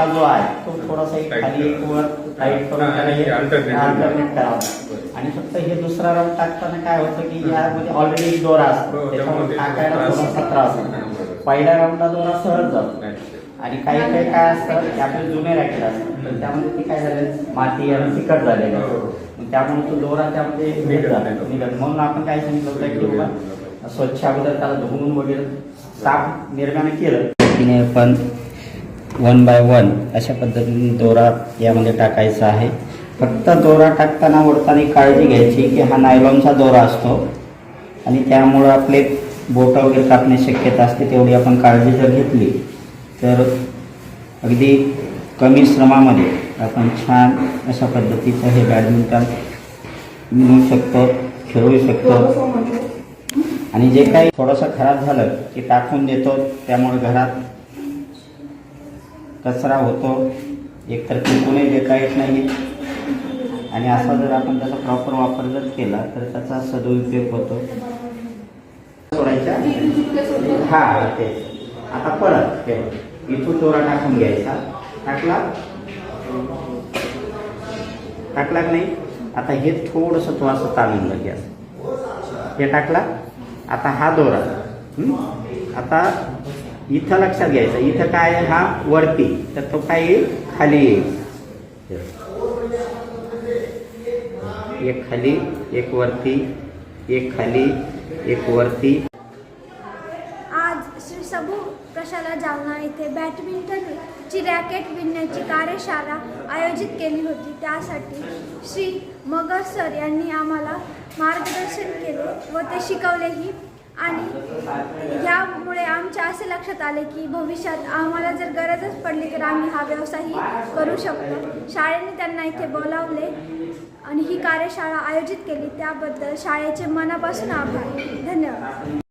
दुसरा जो आहे. तो थोडासा एक खाली एक वर टाईट करून alternate करावं आणि फक्त हे दुसरा राऊंड टाकताना काय होतं की यामध्ये ऑलरेडी एक दोरा असतो. हो, त्याच्यामुळे टाकायला थोडासा. त्रास होतो. पहिल्या राऊंडला दोरा सहज जातो. आणि काही काही काय असतं की आपले जुने रॅकेट असतात. तर त्यामध्ये ते काय झालं? माती आणि तिखट झालेलं. हो. त्यामुळे तो दोरा त्यामध्ये निघत नाही. निघत. म्हणून आपण काय सांगितलं होतं की स्वच्छ अगोदर त्याला धुवून वगैरे साफ निर्माण केलं. आपण वन बाय वन अशा पद्धतीने दोरा यामध्ये टाकायचा आहे. फक्त दोरा टाकताना ओढताना काळजी घ्यायची की हा नायलॉनचा दोरा असतो. आणि त्यामुळं आपले बोट वगैरे कापण्याची शक्यता असते तेवढी आपण काळजी जर घेतली तर अगदी कमी श्रमामध्ये आपण छान अशा पद्धतीचं हे बॅडमिंटन मिळू शकतो खेळू शकतो. आणि जे काही थोडंसं खराब झालं की टाकून देतो त्यामुळे घरात कचरा होतो. एकतर फेकूनही देता येत नाही आणि असा जर आपण त्याचा प्रॉपर वापर जर केला तर त्याचा सदुपयोग होतो. सोडायच्या हा ते आता परत ते इथून चोरा टाकून घ्यायचा. टाकला? टाकला नाही? आता हे थोडंसं तो असं ताणून लागेल हे टाकला? आता हा दोरा. आता इथं लक्षात घ्यायचं. इथं काय आहे? हा वरती. तर तो काय येईल? खाली येईल. एक खाली एक वरती एक खाली एक वरती. आज श्री सबू प्रशाला जालना येथे बॅडमिंटन ची रॅकेट विणण्याची कार्यशाळा आयोजित केली होती. त्यासाठी श्री मगर सर यांनी आम्हाला मार्गदर्शन केले व ते शिकवलेही आणि यामुळे आमच्या असे लक्षात आले की भविष्यात आम्हाला जर गरजच पडली तर आम्ही हा व्यवसायही करू शकतो. शाळेने त्यांना इथे बोलावले आणि ही कार्यशाळा आयोजित केली. त्याबद्दल शाळेचे मनापासून आभार. धन्यवाद.